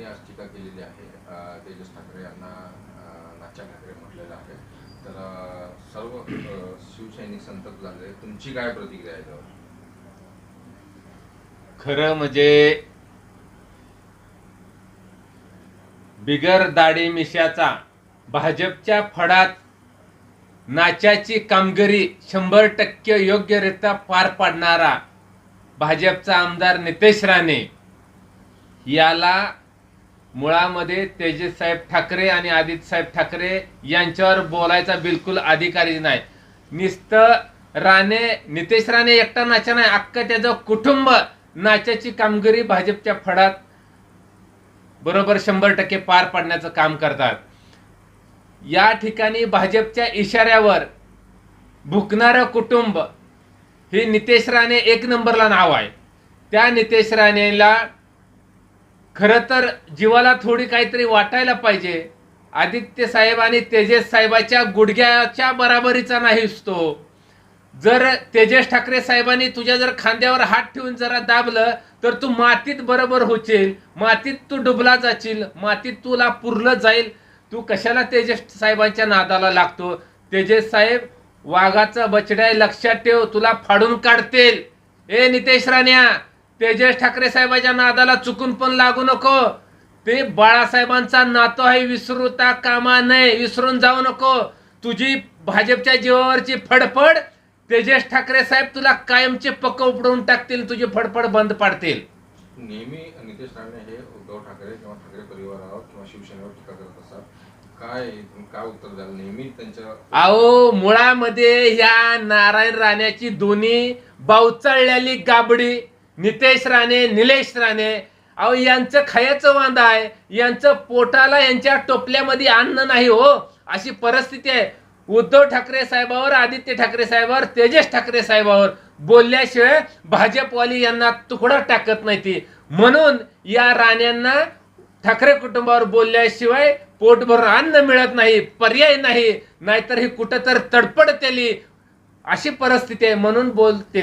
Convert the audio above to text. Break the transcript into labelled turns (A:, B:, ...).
A: त्यांनी आज टीका केलेली आहे. तेजस ठाकरे यांना नाच्या ठाकरे म्हटलेलं आहे. तर सर्व शिवसैनिक संतप्त झाले. तुमची काय प्रतिक्रिया आहे त्यावर?
B: खरं म्हणजे बिगर दाढी मिशाचा भाजपच्या फडात नाचाची कामगिरी शंभर टक्के योग्यरित्या पार पाडणारा भाजपचा आमदार नितेश राणे याला मुळामध्ये तेजस साहेब ठाकरे आणि आदित्य साहेब ठाकरे यांच्यावर बोलायचा बिलकुल अधिकारी नाही. निस्त राणे नितेश राणे एकटा नाचा नाही अख्खं त्याचं कुटुंब नाचाची कामगिरी भाजपच्या फडात बरोबर शंभर टक्के पार पाडण्याचं काम करतात. या ठिकाणी भाजपच्या इशाऱ्यावर भुकणारं कुटुंब हे नितेश राणे एक नंबरला नाव आहे. त्या नितेश राणेला खरं तर जीवाला थोडी काहीतरी वाटायला पाहिजे. आदित्य साहेब आणि तेजस साहेबाच्या गुडघ्याच्या बराबरीचा नाहीस तो जर तेजस ठाकरे साहेबांनी तुझ्या जर खांद्यावर हात ठेवून जरा दाबलं तर तू मातीत बरोबर होशील. मातीत तू डुबला जाशील. मातीत तुला पुरलं जाईल. तू कशाला तेजस साहेबांच्या नादाला लागतो? तेजस साहेब वाघाचा बछड्या लक्षात ठेव. तुला फाडून काढतील. ए नितेश राण्या! तेजस ठाकरे साहेबाच्या नादाला चुकून पण लागू नको. ते बाळासाहेबांचा नातो आहे विसरूता कामा नये विसरून जाऊ नको. तुझी भाजपच्या जीवावरची फडफड तेजस ठाकरे साहेब तुला कायमचे पक्क उपडून टाकतील तुझी फडफड बंद पाडतील.
A: नेहमी नितेश राणे हे उद्धव ठाकरे किंवा ठाकरे परिवारावर किंवा शिवसेनेवर टीका करत असतात. काय काय उत्तर द्याल? नेहमी त्यांच्या
B: अहो मुळामध्ये या नारायण राण्याची दोन्ही बावचळलेली गाबडी नितेश राणे निलेश राणे. अहो यांचं खायचं वांदा आहे? यांचं पोटाला यांच्या टोपल्यामध्ये अन्न नाही हो अशी परिस्थिती आहे. उद्धव ठाकरे साहेबावर आदित्य ठाकरे साहेबावर तेजस ठाकरे साहेबावर बोलल्याशिवाय भाजपवाली यांना तुकडा टाकत नाही ती. म्हणून या राण्यांना ठाकरे कुटुंबावर बोलल्याशिवाय पोटभर अन्न मिळत नाही पर्याय नाही. नाहीतर ही कुठं तर तडपडतेली अशी परिस्थिती आहे म्हणून बोलते.